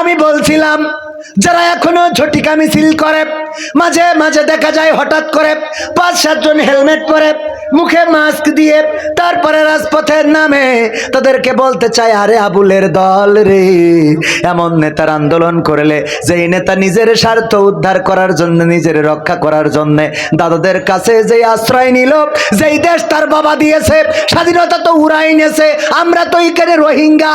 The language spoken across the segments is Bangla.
আমি বলছিলাম, যারা এখনও ঝটিকা মিছিল করে, মাঝে মাঝে দেখা যায় হঠাৎ করে পাঁচ সাতজন হেলমেট পরে মুখে মাস্ক দিয়ে তারপরে রাজপথের নামে তাদেরকে বলতে চায়, আরে আবুলের দল রে। এমন নেতার আন্দোলন করলে, যেই নেতা নিজের স্বার্থ উদ্ধার করার জন্য, নিজের রক্ষা করার জন্য দাদাদের কাছে যে আশ্রয় নিল, যেই দেশ তার বাবা দিয়েছে, স্বাধীনতা তো উড়াই নেছে আমরা তো এখানে রোহিঙ্গা।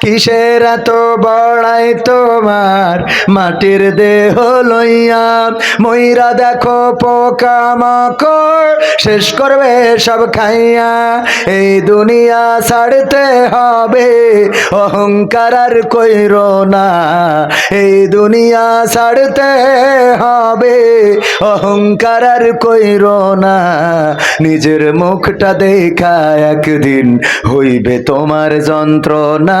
কিসের এত বড়াই তোমার? মাটির দেহ লইয়া ময়রা দেখো পোকামাকড় শেষ করবে সব খাইয়া। এই দুনিয়া ছাড়তে হবে, অহংকার আর কইর না। এই দুনিয়া ছাড়তে হবে, অহংকার আর কইর না। নিজের মুখটা দেখা একদিন হইবে তোমার যন্ত্রণা।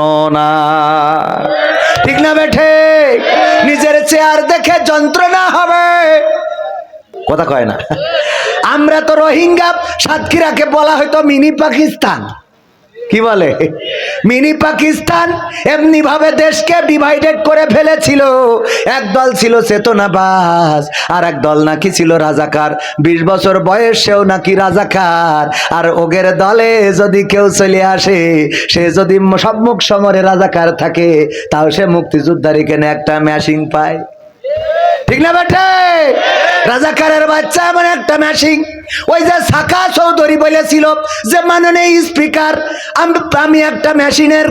যন্ত্রণা ঠিক না বেঠে নিজের চেয়ার দেখে যন্ত্রণা হবে। কথা কয় না। আমরা তো রোহিঙ্গা, সাতক্ষীরাকে বলা হয়তো মিনি পাকিস্তান। কি বলে? মিনি পাকিস্তান এমনি ভাবে দেশকে ডিভাইডেড করে ফেলেছিল। এক দল ছিল চেতনাবাস আর এক দল নাকি ছিল রাজাকার। বিশ বছর বয়সেও নাকি রাজাকার। আর ওগের দলে যদি কেউ চলে আসে, সে যদি সম্মুখ সমরে রাজাকার থাকে, তাও সে মুক্তিযোদ্ধার এখানে একটা মেশিন পায়। ঠিক না বেটে রাজাকারের বাচ্চা এমন একটা মেশিন ওই যে সাকা চৌধুরী বলেছিল যে মাননীয় স্পিকার আমি একটা মেশিনের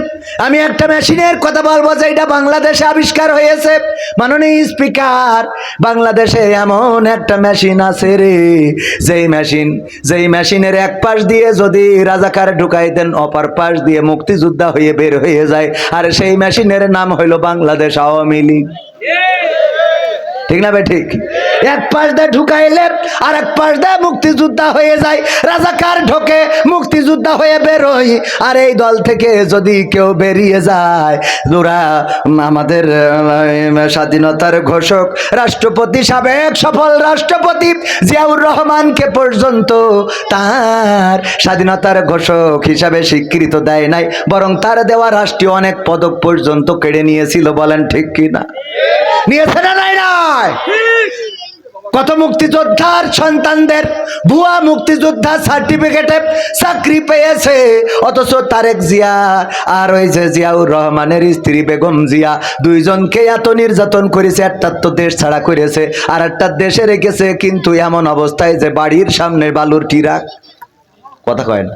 আমি একটা মেশিনের কথা বলব যে এটা বাংলাদেশে আবিষ্কার হয়েছে। মাননীয় স্পিকার বাংলাদেশে এমন একটা মেশিন আছে রে। যেই মেশিন যেই মেশিনের এক পাশ দিয়ে যদি রাজাকার ঢুকাই দেন অপর পাশ দিয়ে মুক্তিযোদ্ধা হয়ে বের হয়ে যায়। আর সেই মেশিনের নাম হইল বাংলাদেশ আওয়ামী লীগ। ঠিক না ভাই ঠিক? এক পাশ দিয়ে ঢুকাইলে আর এক পাশ দিয়ে মুক্তিযোদ্ধা হয়ে যায়। রাজাকার ঢোকে, মুক্তিযোদ্ধা হয়ে বেরোই আর এই দল থেকে যদি কেউ বেরিয়ে যায় ওরা আমাদের স্বাধীনতার ঘোষক, রাষ্ট্রপতি সাবেক সফল রাষ্ট্রপতি জিয়াউর রহমানকে পর্যন্ত তার স্বাধীনতার ঘোষক হিসাবে স্বীকৃত দেয় নাই, বরং তার দেওয়া রাষ্ট্রীয় অনেক পদক পর্যন্ত কেড়ে নিয়েছিল, বলেন ঠিক কিনা? নিয়েছে না নাই নাই? কত মুক্তিযোদ্ধার সন্তানদের ভুয়া মুক্তিযোদ্ধা সার্টিফিকেটে চাকরি পেয়েছে অথচ তারেক জিয়া আর ওই যে জিয়াউর রহমানের স্ত্রী বেগম জিয়া দুইজনকে এত নির্যাতন করেছে একটা তো দেশ ছাড়া করেছে আর একটা দেশে রেখেছে কিন্তু এমন অবস্থায় যে বাড়ির সামনে বালুর টিরা কথা কয় না।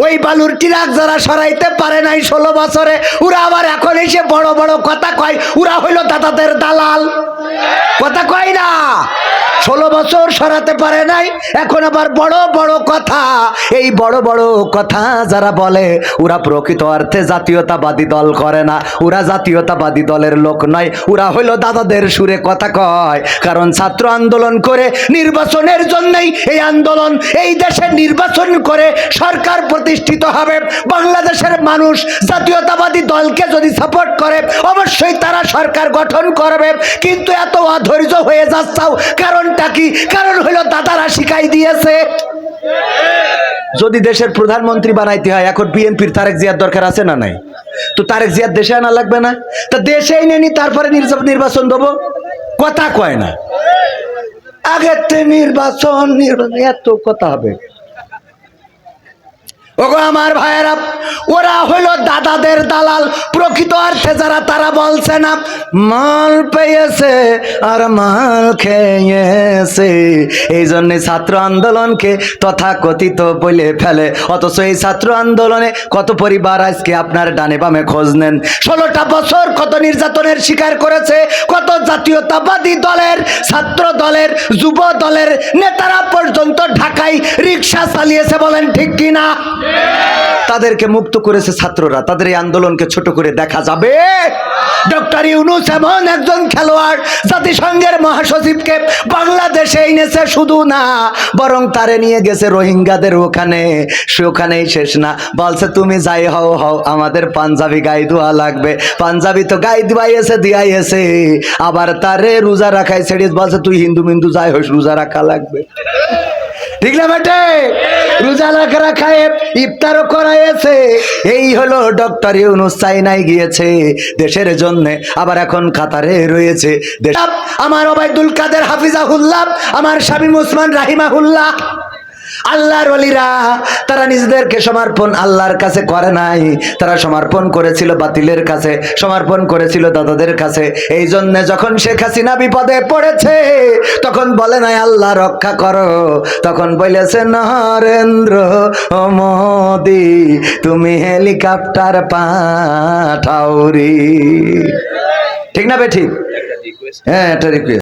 ওই বালুর টিরাক যারা সরাইতে পারে নাই ষোলো বছরে ওরা আবার এখন এসে বড় বড় কথা কয় ওরা হইল দাদাদের দালাল। কথা কয় না। ষোলো বছর সরাতে পারে নাই। এখন আবার বড় বড় কথা। এই বড় বড় কথা যারা বলে, ওরা প্রকৃত অর্থে জাতীয়তাবাদী দল করে না। ওরা জাতীয়তাবাদী দলের লোক নয়। ওরা হইল দাদাদের সুরে কথা কয়। কারণ ছাত্র আন্দোলন করে নির্বাচনের জন্যই এই আন্দোলন, এই দেশে নির্বাচন করে সরকার প্রতিষ্ঠিত হবে। বাংলাদেশের মানুষ জাতীয়তাবাদী দলকে যদি সাপোর্ট করে, অবশ্যই তারা সরকার গঠন করবে। কিন্তু এত অধৈর্য হয়ে যাচ্ছাও। কারণটা কি? কারণ হলো দাদারা শিখাই দিয়েছে। যদি দেশের প্রধানমন্ত্রী বানাইতে হয়, এখন বিএনপির তারেক জিয়ার দরকার আছে না নাই? তো তারেক জিয়ার দেশে আনা লাগবে না? তা দেশেই নেনি তারপরে নির্বা- নির্বাচন দেবো? কথা কয় না। আগের তে নির্বাচন নির্বাচন, এত কথা হবে। ওগো আমার ভাইয়েরা ওরা হইল দাদাদের দালাল। প্রকৃত অর্থে যারা তারা বলছে না মাল পেয়েছে আর মাল খেয়েছে। এই জন্য ছাত্র আন্দোলনকে তথা কথিত বলে ফেলে। অথচ এই ছাত্র আন্দোলনে কত পরিবার আজকে আপনার ডানে বামে খোঁজ নেন? ষোলোটা বছর কত নির্যাতনের শিকার করেছে কত জাতীয়তাবাদী দলের ছাত্র দলের যুব দলের নেতারা পর্যন্ত ঢাকায় রিক্সা চালিয়েছে বলেন ঠিক কিনা? তাদেরকে মুক্ত করেছে ছাত্ররা, তাদের এই আন্দোলনকে ছোট করে দেখা যাবে। ডক্টর ইউনুস এমন একজন খেলোয়াড় জাতিসংঘের মহাসচিবকে বাংলাদেশে এনেছে শুধু না, বরং তারে নিয়ে গেছে রোহিঙ্গাদের ওখানে। সে ওখানেই শেষ না। বলছে, তুমি যাই হও হও, আমাদের পাঞ্জাবি গাই দোয়া লাগবে। পাঞ্জাবি তো গাই দিবাইয়েছে দিয়াইয়েছে। আবার তারে রোজা রাখাই ছেড়ে বলছে, তুই হিন্দু মিন্দু যাই হোস, রোজা রাখা লাগবে। ঠিক না বেটে? রোজা রাখা খায় ইফতারও করাইছে এই হলো ডক্টর ইউনুস চাইনাই গিয়েছে দেশের জন্য, আবার এখন কাতারে রয়েছে। আমার ওবায়দুল কাদের হাফিজাহুল্লাহ, আমার শামীম ওসমান রাহিমাহুল্লাহ। আল্লাহর অলিরা তারা নিজেদেরকে সমর্পণ আল্লাহর কাছে করে নাই। তারা সমর্পণ করেছিল বাতিলের কাছে, সমর্পণ করেছিল দাদাদের কাছে। এই জন্য যখন শেখ হাসিনা বিপদে পড়েছে, তখন বলে নাই, আল্লাহ রক্ষা করো। তখন বলেছে, নরেন্দ্র মোদি, তুমি হেলিকপ্টার পাঠাওরি ঠিক না বে, ঠিক? হ্যাঁ এটা রিকোয়েস্ট